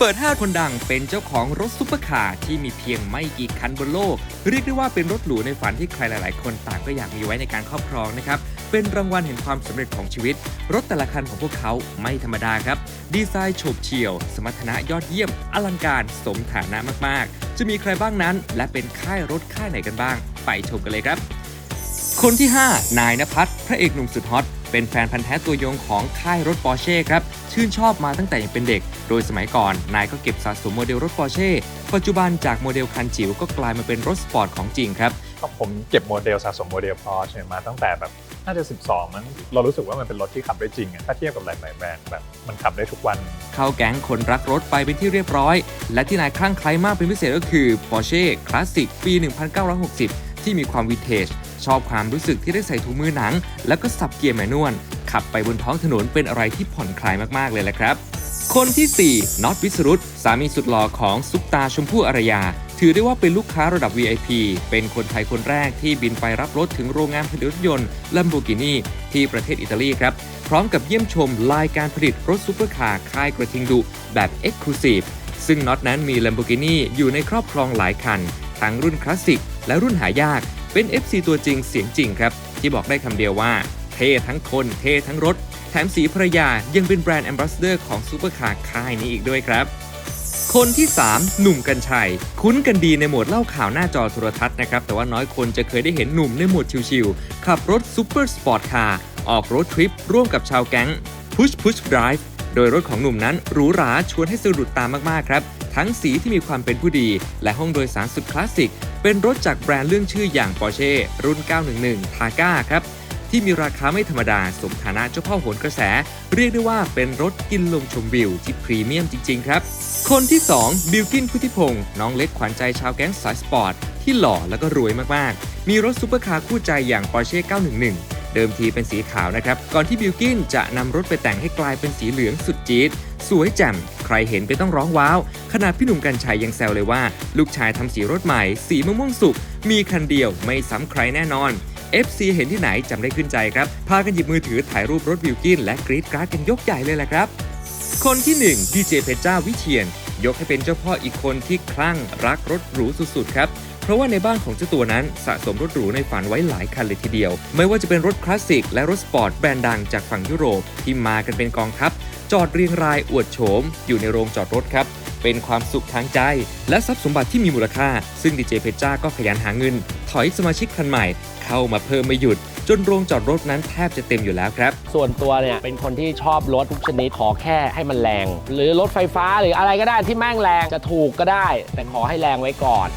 เปิด 5 คนดังเป็นเจ้าของรถซุปเปอร์คาร์ที่มีเพียงไม่กี่คันบนโลก เรียกได้ว่าเป็นรถหรูในฝันที่ใครหลาย ๆ คนต่างก็อยากมีไว้ในการครอบครองนะครับ เป็นรางวัลแห่งความสำเร็จของชีวิต รถแต่ละคันของพวกเขาไม่ธรรมดาครับ ดีไซน์โฉบเฉี่ยว สมรรถนะยอดเยี่ยม อลังการสมฐานะมาก ๆ จะมีใครบ้างนั้น และเป็นค่ายรถค่ายไหนกันบ้าง ไปชมกันเลยครับ คนที่ 5 นายนภัสพระเอกหนุ่มสุดฮอตเป็นแฟนพันธ์แท้ตัวยงของค่ายรถปอร์เช่ครับ ชื่นชอบมาตั้งแต่ยังเป็นเด็ก โดยสมัยก่อน นายก็เก็บสะสมโมเดลรถปอร์เช่ ปัจจุบันจากโมเดลคันจิ๋วก็กลายมาเป็นรถสปอร์ตของจริงครับ ก็ผมเก็บโมเดลสะสมโมเดลพอร์ชมาตั้งแต่แบบน่าจะ 12 มั้งเรารู้สึกว่ามันเป็นรถที่ขับได้จริงอะถ้าเทียบกับหลายๆแบรนด์แบบมันขับได้ทุกวัน เข้าแก๊งคนรักรถไปเป็นที่เรียบร้อย และที่นายคลั่งไคล้มากเป็นพิเศษก็คือ Porsche Classic ปี 1960 ที่มีความวินเทจชอบความรู้สึกที่ได้ใส่ถุงมือหนัง แล้วก็สับเกียร์แมนนวล ขับไปบนท้องถนนเป็นอะไรที่ผ่อนคลายมากๆเลยแหละครับ คนที่ 4น็อตวิสรุตสามีสุดหล่อของซุปตาชมพู่อารยา ถือได้ว่าเป็นลูกค้าระดับ VIP เป็นคนไทยคนแรกที่บินไปรับรถถึงโรงงานผลิตรถยนต์ Lamborghini ที่ประเทศอิตาลีครับ พร้อมกับเยี่ยมชมลายการผลิตรถซูเปอร์คาร์ค่ายกระทิงดุแบบ Exclusive ซึ่งน็อตนั้นมี Lamborghini อยู่ในครอบครองหลายคัน ทั้งรุ่นคลาสสิกและรุ่นหายาก เป็น FC ตัวจริงเสียงจริงครับ ที่บอกได้คำเดียวว่า เท่ทั้งคนเท่ทั้งรถ แถมสีภรรยายังเป็นแบรนด์แอมบาสเดอร์ของซูเปอร์คาร์ค่ายนี้อีกด้วยครับ คนที่ 3 หนุ่มกัญชัย คุ้นกันดีในโหมดเล่าข่าวหน้าจอโทรทัศน์นะครับ แต่ว่าน้อยคนจะเคยได้เห็นหนุ่มในโหมดชิลๆขับรถซูเปอร์สปอร์ตคาร์ออกรถทริปร่วมกับชาวแก๊ง Push Push Drive โดยรถของหนุ่มนั้นหรูหราชวนให้สะดุดตามากๆครับ ทั้งสีที่มีความเป็นผู้ดี และห้องโดยสารสุดคลาสสิก เป็นรถจากแบรนด์เรื่องชื่ออย่าง Porsche รุ่น 911 Targa ครับ ที่มีราคาไม่ธรรมดาสมฐานะเจ้าพ่อโหนกระแส เรียกได้ว่าเป็นรถกินลมชมวิวที่พรีเมียมจริง ๆ ครับ คนที่ 2 บิลกินพุทธิพงศ์น้องเล็กขวัญใจชาวแก๊งสายสปอร์ต ที่หล่อแล้วก็รวยมากๆ มีรถซูเปอร์คาร์คู่ใจอย่าง Porsche 911 เดิมทีเป็นสีขาวนะครับ ก่อนที่บิลกินจะนำรถไปแต่งให้กลายเป็นสีเหลืองสุดจี๊ดสวยแจ่มใครเห็นไปต้องร้องว้าว ขนาดพี่หนุ่มกัญชัยยังแซวเลยว่า ลูกชายทำสีรถใหม่ สีมะม่วงสุกมีคันเดียวไม่ซ้ำใครแน่นอน FC เห็นที่ไหนจำได้ขึ้นใจครับ พากันหยิบมือถือถ่ายรูปรถวิลกินและกรีดกราดกันยกใหญ่เลยแหละครับ คนที่1ดีเจเพชรจ้าวิเชียน ยกให้เป็นเจ้าพ่ออีกคนที่คลั่งรักรถหรูสุดๆครับเพราะว่าในบ้านของเจ้าตัวนั้นสะสมรถหรูในฝันไว้หลายคันเลยทีเดียว ไม่ว่าจะเป็นรถคลาสสิกและรถสปอร์ตแบรนด์ดังจากฝั่งยุโรปที่มากันเป็นกองทัพ จอดเรียงรายอวดโฉม อยู่ในโรงจอดรถครับ เป็นความสุขทางใจ และทรัพย์สมบัติที่มีมูลค่า ซึ่งดีเจเพชรจ้าก็ขยันหาเงิน ถอยสมาชิกคันใหม่ เข้ามาเพิ่มไม่หยุด จนโรงจอดรถนั้นแทบจะเต็มอยู่แล้วครับ ส่วนตัวเนี่ยเป็นคนที่ชอบรถทุกชนิดขอแค่ให้มันแรง หรือรถไฟฟ้าหรืออะไรก็ได้ที่แม่งแรงจะถูกก็ได้ แต่ขอให้แรงไว้ก่อน